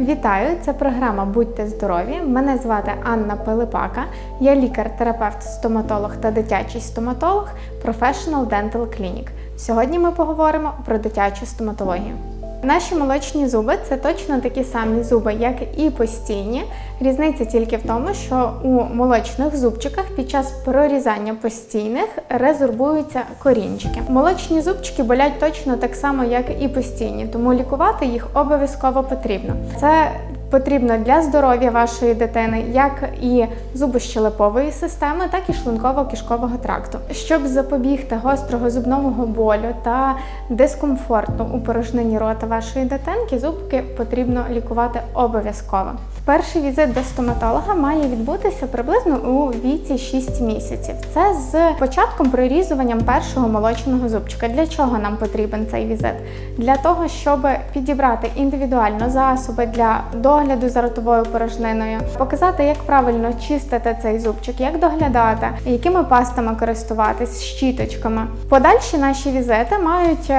Вітаю! Це програма Будьте здорові. Мене звати Анна Пилипака. Я лікар-терапевт, стоматолог та дитячий стоматолог Professional Dental Clinic. Сьогодні ми поговоримо про дитячу стоматологію. Наші молочні зуби це точно такі самі зуби, як і постійні. Різниця тільки в тому, що у молочних зубчиках під час прорізання постійних резорбуються корінчики. Молочні зубчики болять точно так само, як і постійні, тому лікувати їх обов'язково потрібно. Це потрібно для здоров'я вашої дитини, як і зубощелепової системи, так і шлунково-кишкового тракту. Щоб запобігти гострого зубного болю та дискомфорту у порожнині рота вашої дитинки, зубки потрібно лікувати обов'язково. Перший візит до стоматолога має відбутися приблизно у віці 6 місяців. Це з початком прорізуванням першого молочного зубчика. Для чого нам потрібен цей візит? Для того, щоб підібрати індивідуально засоби для догляду за ротовою порожниною, показати, як правильно чистити цей зубчик, як доглядати, якими пастами користуватись, щіточками. Подальші наші візити мають.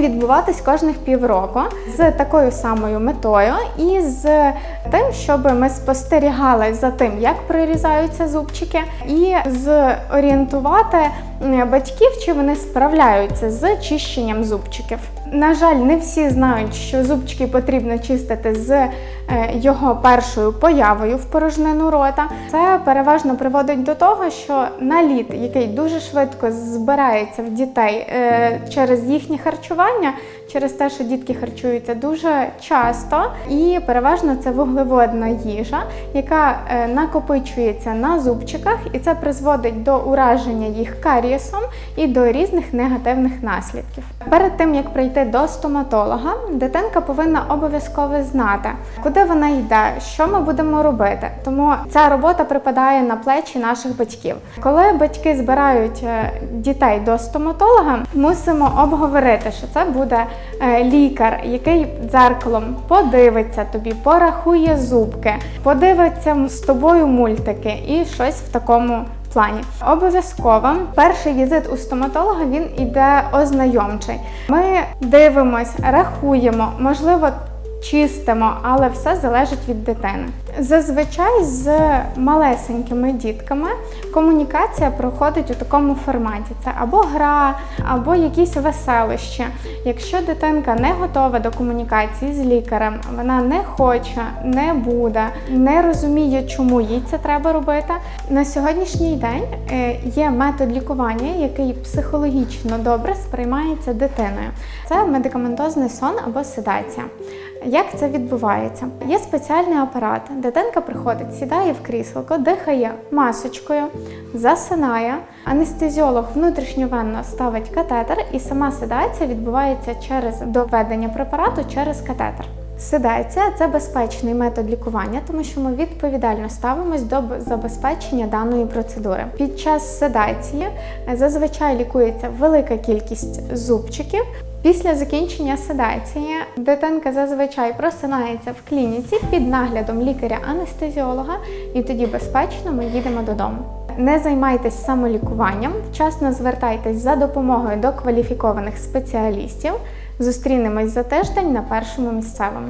Відбуватись кожних півроку з такою самою метою і з тим, щоб ми спостерігали за тим, як прорізаються зубчики, і зорієнтувати батьків, чи вони справляються з чищенням зубчиків. На жаль, не всі знають, що зубчики потрібно чистити з е, його першою появою в порожнину рота. Це переважно приводить до того, що наліт, який дуже швидко збирається в дітей е, через їхнє харчування, через те, що дітки харчуються дуже часто, і переважно це вуглеводна їжа, яка е, накопичується на зубчиках, і це призводить до ураження їх карієсом і до різних негативних наслідків. Перед тим як прийти до стоматолога, дитинка повинна обов'язково знати, куди вона йде, що ми будемо робити. Тому ця робота припадає на плечі наших батьків. Коли батьки збирають е, дітей до стоматолога, мусимо обговорити, що це буде е, лікар, який дзеркалом подивиться тобі, порахує зубки, подивиться з тобою мультики і щось в такому плані. Обов'язково перший візит у стоматолога він іде ознайомчий. Ми дивимось, рахуємо, можливо. Чистимо, але все залежить від дитини. Зазвичай з малесенькими дітками комунікація проходить у такому форматі: це або гра, або якісь веселища. Якщо дитинка не готова до комунікації з лікарем, вона не хоче, не буде, не розуміє, чому їй це треба робити. На сьогоднішній день е, є метод лікування, який психологічно добре сприймається дитиною. Це медикаментозний сон або седація. Як це відбувається? Є спеціальний апарат. Дитинка приходить, сідає в кріселко, дихає масочкою, засинає. Анестезіолог внутрішньовенно ставить катетер, і сама седація відбувається через доведення препарату через катетер. Седація це безпечний метод лікування, тому що ми відповідально ставимось до забезпечення даної процедури. Під час седації зазвичай лікується велика кількість зубчиків. Після закінчення седації дитинка зазвичай просинається в клініці під наглядом лікаря-анестезіолога, і тоді безпечно ми їдемо додому. Не займайтесь самолікуванням, вчасно звертайтесь за допомогою до кваліфікованих спеціалістів. Зустрінемось за тиждень на першому місцевому.